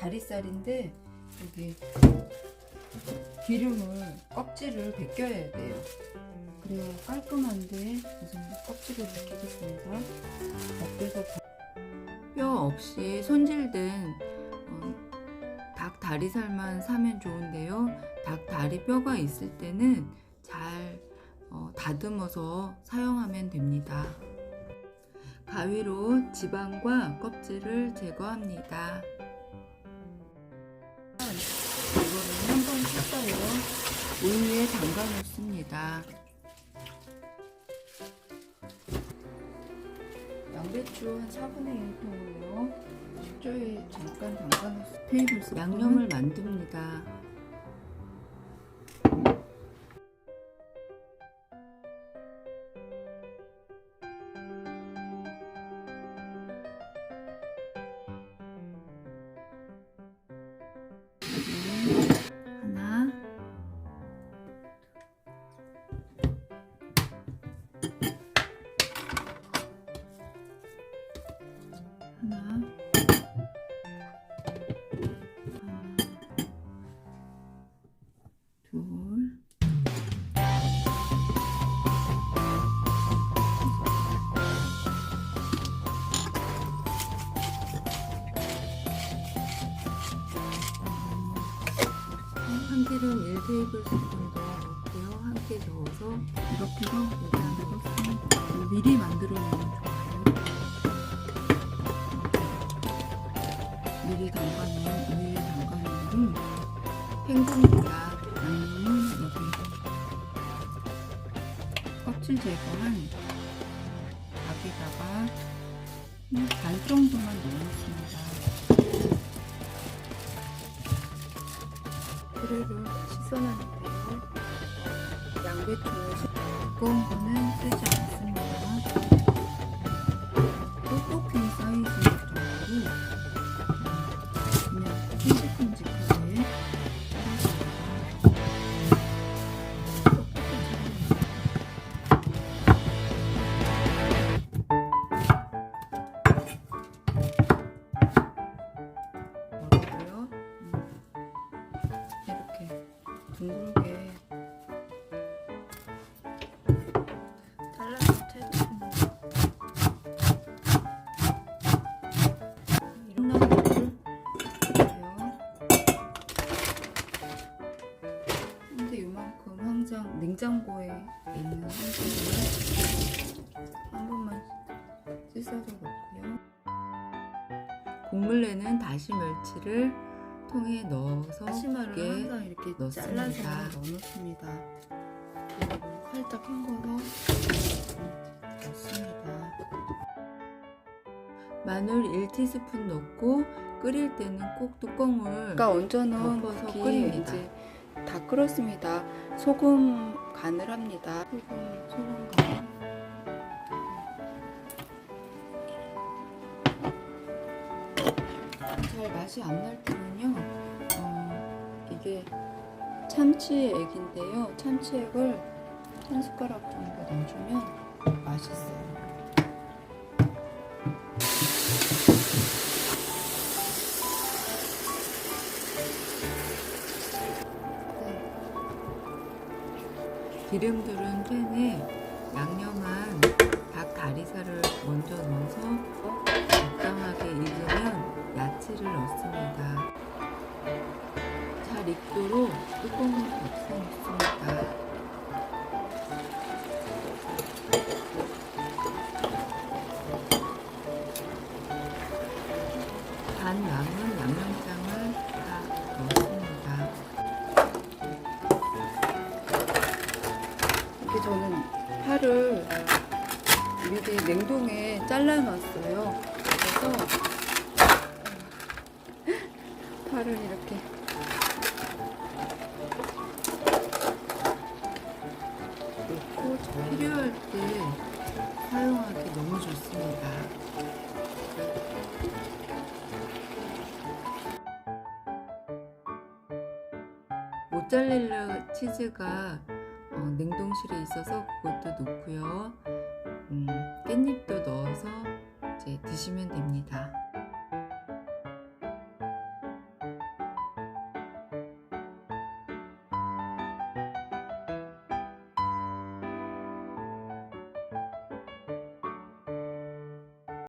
다리살인데 여기 기름을 껍질을 벗겨야 돼요. 그래야 깔끔한데 우선 껍질을 벗기겠습니다. 밖에서 뼈 없이 손질된 어, 닭 다리살만 사면 좋은데요. 닭 다리 뼈가 있을 때는 잘 어, 다듬어서 사용하면 됩니다. 가위로 지방과 껍질을 제거합니다. 우유에 담가 놓습니다. 양배추 한 4분의 1통을요. 식초에 잠깐 담가 놓습니다. 양념을 만듭니다. 하나 둘 참기름 1테이블 스푼. 저어서 이렇게 해서 여기 안에 넣습니다. 미리 만들어 놓으면 좋아요. 미리 담가놓은 우유에 담가놓은 팽구입니다. 양념은 여기 껍질 제거한 닭에다가 반 정도만 넣어놓습니다. 피레를 씻어놨는 5、5年生じゃん。 항상 냉장고에 있는 한국을 한 번만 씻어서 넣고요. 국물 내는 다시 멸치를 통에 넣어서 다시마를 항상 이렇게 넣습니다. 잘라서 넣어놓습니다. 그리고 살짝 헹궈서 넣습니다. 마늘 1티스푼 넣고 끓일 때는 꼭 뚜껑을 아까 얹어놓은 덮어서 끓입니다. 이제 다 끓었습니다. 소금 간을 합니다. 소금, 소금 간. 잘 맛이 안 날 때는요 어, 이게 참치액인데요 참치액을 한 숟가락 정도 넣어주면 맛있어요 기름들은 팬에 양념한 닭 다리살을 먼저 넣어서 적당하게 익으면 야채를 넣습니다. 잘 익도록 뚜껑을 덮어 놓습니다. 이렇게 저는 파를 미리 냉동에 잘라놨어요. 그래서 파를 이렇게 넣고 필요할 때 사용하기 너무 좋습니다. 모짜렐라 치즈가 어, 냉동실에 있어서 그것도 넣고요. 음, 깻잎도 넣어서 이제 드시면 됩니다.